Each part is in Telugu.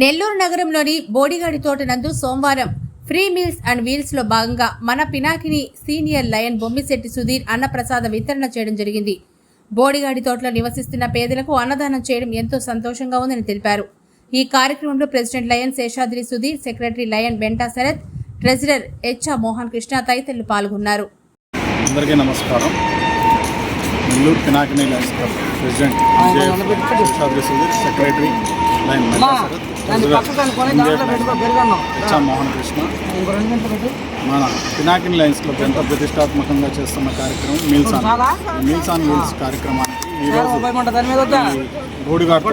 నెల్లూరు నగరంలోని బోడిగాడి తోట నందు సోమవారం ఫ్రీ మీల్స్ అండ్ వీల్స్లో భాగంగా మన పినాకిని సీనియర్ లయన్ బొమ్మిశెట్టి సుధీర్ అన్నప్రసాద వితరణ చేయడం జరిగింది. బోడిగాడి తోటలో నివసిస్తున్న పేదలకు అన్నదానం చేయడం ఎంతో సంతోషంగా ఉందని తెలిపారు. ఈ కార్యక్రమంలో president lion Seshadri Sudheer secretary lion Benta Sarath treasurer హెచ్ఆ Mohan Krishna తదితరులు పాల్గొన్నారు. అందరికీ నమస్కారం. Nellore Pinakini lions club president Seshadri Sudheer secretary అమ్మా, దాన్ని మోహన్ కృష్ణ. మన పినాకిని లయన్స్ క్లబ్ ఎంతో ప్రతిష్టాత్మకంగా చేస్తున్న కార్యక్రమం? Meals on? Meals on wheels కార్యక్రమానికి ఈరోజు? గోడిఘాట్లో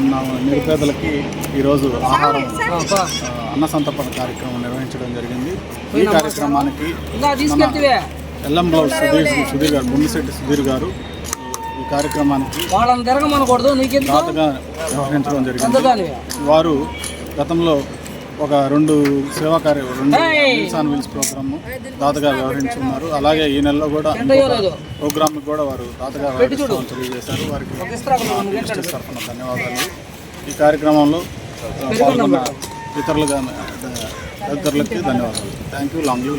ఉన్న నిరుపేదలకి ఈరోజు ఆహారం అన్న సంతర్పణ కార్యక్రమం నిర్వహించడం జరిగింది. ఈ కార్యక్రమానికి ఎల్లం బ్లౌజ్ సుధీర్ సుధీర్ గారు బొమ్మిశెట్టి సుధీర్ గారు కార్యక్రమానికి వాళ్ళని తిరగమనకూడదు. నీకెందుకు? దాతగా వ్యవహరించడం జరిగింది. వారు గతంలో ఒక రెండు సేవా కార్య రెండు Hey! Wheels on wheels program దాతగా వ్యవహరించున్నారు. అలాగే ఈ నెలలో కూడా ప్రోగ్రామ్ కూడా వారు దాతగా పెట్టి చూడు. వ్యవహరిస్తామని తెలియజేశారు. వారికి తరఫున ధన్యవాదాలు. ఈ కార్యక్రమంలో పాల్గొన్న ఇతరులుగా తదితరులకి ధన్యవాదాలు. Thank you long you